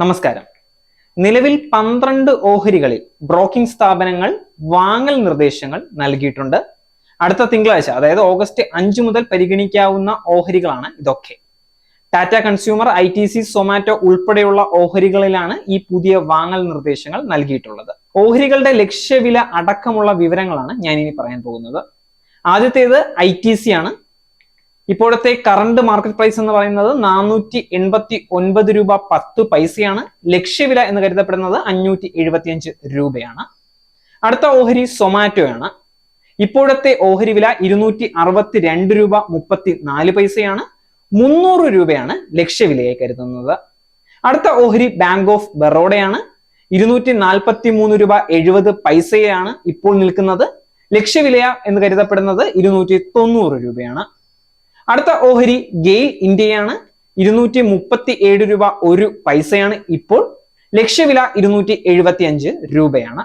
നമസ്കാരം. നിലവിൽ പന്ത്രണ്ട് ഓഹരികളിൽ ബ്രോക്കിംഗ് സ്ഥാപനങ്ങൾ വാങ്ങൽ നിർദ്ദേശങ്ങൾ നൽകിയിട്ടുണ്ട്. അടുത്ത തിങ്കളാഴ്ച അതായത് ഓഗസ്റ്റ് അഞ്ച് മുതൽ പരിഗണിക്കാവുന്ന ഓഹരികളാണ് ഇതൊക്കെ. Tata Consumer I T C Zomato ഉൾപ്പെടെയുള്ള ഓഹരികളിലാണ് ഈ പുതിയ വാങ്ങൽ നിർദ്ദേശങ്ങൾ നൽകിയിട്ടുള്ളത്. ഓഹരികളുടെ ലക്ഷ്യവില അടക്കമുള്ള വിവരങ്ങളാണ് ഞാൻ ഇനി പറയാൻ പോകുന്നത്. ആദ്യത്തേത് ഐ ടി സി ആണ്. ഇപ്പോഴത്തെ കറണ്ട് മാർക്കറ്റ് പ്രൈസ് എന്ന് പറയുന്നത് നാനൂറ്റി എൺപത്തി ഒൻപത് രൂപ പത്ത് പൈസയാണ്. ലക്ഷ്യവില എന്ന് കരുതപ്പെടുന്നത് അഞ്ഞൂറ്റി എഴുപത്തിയഞ്ച് രൂപയാണ്. അടുത്ത ഓഹരി സൊമാറ്റോ ആണ്. ഇപ്പോഴത്തെ ഓഹരി വില ഇരുന്നൂറ്റി അറുപത്തി രണ്ട് രൂപ മുപ്പത്തി നാല് പൈസയാണ്. മുന്നൂറ് രൂപയാണ് ലക്ഷ്യവിലയായി കരുതുന്നത്. അടുത്ത ഓഹരി ബാങ്ക് ഓഫ് ബറോഡയാണ് ഇരുന്നൂറ്റി നാൽപ്പത്തി മൂന്ന് രൂപ എഴുപത് പൈസയാണ് ഇപ്പോൾ നിൽക്കുന്നത്. ലക്ഷ്യവിലയ എന്ന് കരുതപ്പെടുന്നത് ഇരുന്നൂറ്റി തൊണ്ണൂറ് രൂപയാണ്. അടുത്ത ഓഹരി ഗെയിൽ ഇന്ത്യയാണ്. ഇരുന്നൂറ്റി മുപ്പത്തി ഏഴ് രൂപ ഒരു പൈസയാണ് ഇപ്പോൾ. ലക്ഷ്യവില ഇരുന്നൂറ്റി എഴുപത്തി അഞ്ച് രൂപയാണ്.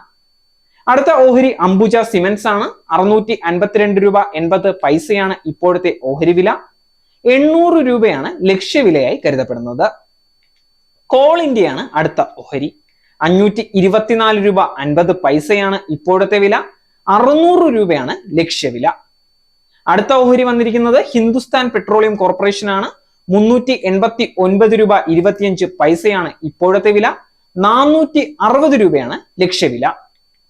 അടുത്ത ഓഹരി അംബുജ സിമെന്റ്സ് ആണ്. അറുന്നൂറ്റി അൻപത്തിരണ്ട് രൂപ എൺപത് പൈസയാണ് ഇപ്പോഴത്തെ ഓഹരി വില. എണ്ണൂറ് രൂപയാണ് ലക്ഷ്യവിലയായി കരുതപ്പെടുന്നത്. കോൾ ഇന്ത്യയാണ് അടുത്ത ഓഹരി. അഞ്ഞൂറ്റി ഇരുപത്തിനാല് രൂപ അൻപത് പൈസയാണ് ഇപ്പോഴത്തെ വില. അറുന്നൂറ് രൂപയാണ് ലക്ഷ്യവില. അടുത്ത ഓഹരി വന്നിരിക്കുന്നത് ഹിന്ദുസ്ഥാൻ പെട്രോളിയം കോർപ്പറേഷൻ ആണ്. മുന്നൂറ്റി എൺപത്തി ഒൻപത് രൂപ ഇരുപത്തിയഞ്ച് പൈസയാണ് ഇപ്പോഴത്തെ വില. നാനൂറ്റി അറുപത് രൂപയാണ് ലക്ഷ്യവില.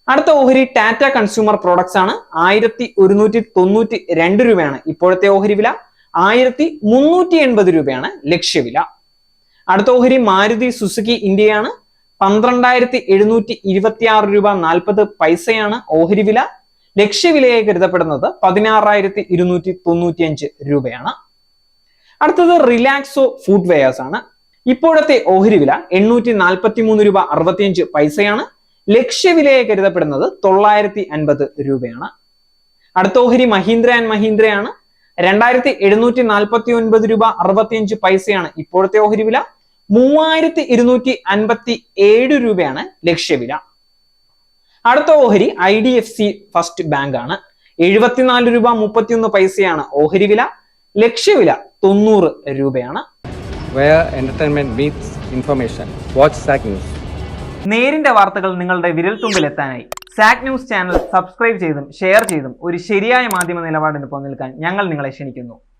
അടുത്ത ഓഹരി ടാറ്റ കൺസ്യൂമർ പ്രോഡക്ട്സ് ആണ്. ആയിരത്തി ഒരുന്നൂറ്റി തൊണ്ണൂറ്റി രണ്ട് രൂപയാണ് ഇപ്പോഴത്തെ ഓഹരി വില. ആയിരത്തി മുന്നൂറ്റി എൺപത് രൂപയാണ് ലക്ഷ്യവില. അടുത്ത ഓഹരി മാരുതി സുസുക്കി ഇന്ത്യയാണ്. പന്ത്രണ്ടായിരത്തി എഴുന്നൂറ്റി ഇരുപത്തി ആറ് രൂപ നാൽപ്പത് പൈസയാണ് ഓഹരി വില. ലക്ഷ്യവിലയായി കരുതപ്പെടുന്നത് പതിനാറായിരത്തി ഇരുന്നൂറ്റി തൊണ്ണൂറ്റി അഞ്ച് രൂപയാണ്. അടുത്തത് റിലാക്സോ ഫുഡ് വെയേഴ്സ് ആണ്. ഇപ്പോഴത്തെ ഓഹരി വില എണ്ണൂറ്റി നാൽപ്പത്തി മൂന്ന് രൂപ അറുപത്തിയഞ്ച് പൈസയാണ്. ലക്ഷ്യവിലയായി കരുതപ്പെടുന്നത് തൊള്ളായിരത്തി അൻപത് രൂപയാണ്. അടുത്ത ഓഹരി മഹീന്ദ്ര ആൻഡ് മഹീന്ദ്രയാണ്. രണ്ടായിരത്തി എഴുന്നൂറ്റി നാൽപ്പത്തി ഒൻപത് രൂപ അറുപത്തിയഞ്ച് പൈസയാണ് ഇപ്പോഴത്തെ ഓഹരി വില. മൂവായിരത്തി ഇരുന്നൂറ്റി അൻപത്തി ഏഴ് രൂപയാണ് ലക്ഷ്യവില. അടുത്ത ഓഹരി I D F C First Bank ആണ്. എഴുപത്തിനാല് രൂപ മുപ്പത്തിയൊന്ന് പൈസയാണ് ഓഹരി വില. ലക്ഷ്യവില തൊണ്ണൂറ് രൂപയാണ്. നേരിന്റെ വാർത്തകൾ നിങ്ങളുടെ വിരൽത്തുമ്പിൽ എത്താനായി സാക് ന്യൂസ് ചാനൽ സബ്സ്ക്രൈബ് ചെയ്തും ഷെയർ ചെയ്തും ഒരു ശരിയായ മാധ്യമ നിലപാടിന് പോകാൻ ഞങ്ങൾ നിങ്ങളെ ക്ഷണിക്കുന്നു.